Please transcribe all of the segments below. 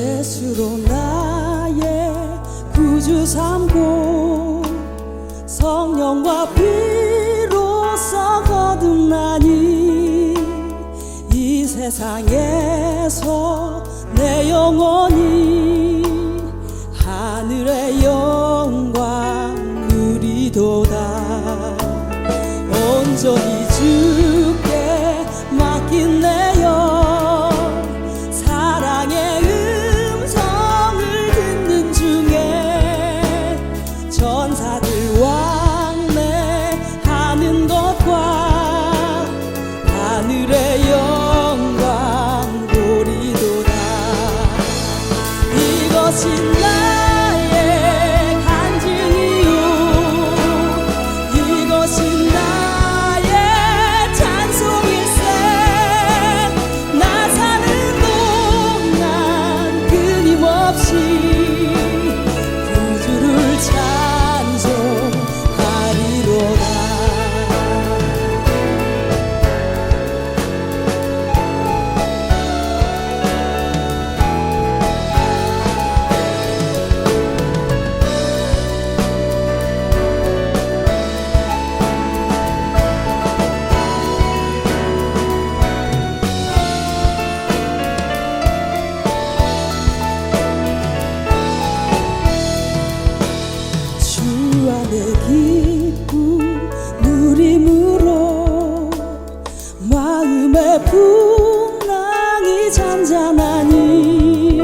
예수로 나의 구주 삼고 성령과 비로소 거듭나니 이 세상에서 내 영혼이 to 잔잔하니.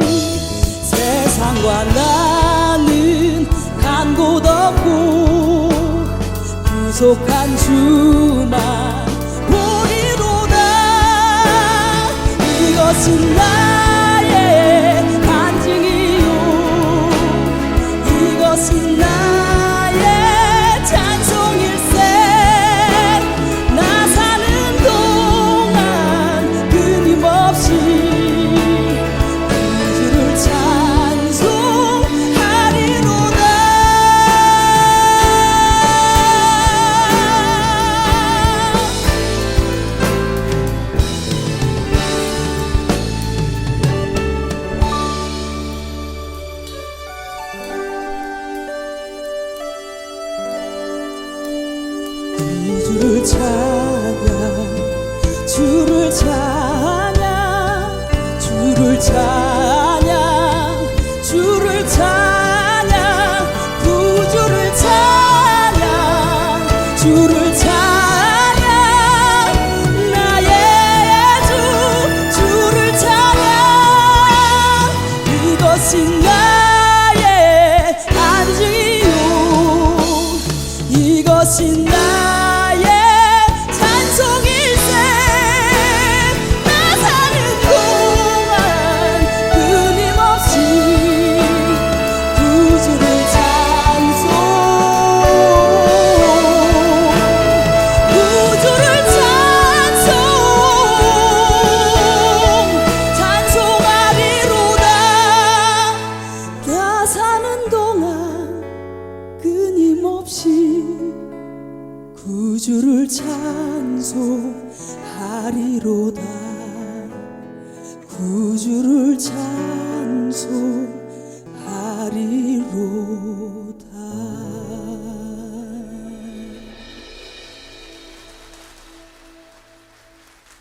세상과 나는 간곳 없고 부족한 주만 보리로다. 이것은 나 찬양 주를 찬양 주를 찬양 주를 찬양 구주를 찬양 주를 찬양 나의 주 주를 찬양 이것이 나의 안주요 이것이 주를 찬송하리로다. 구주를 찬송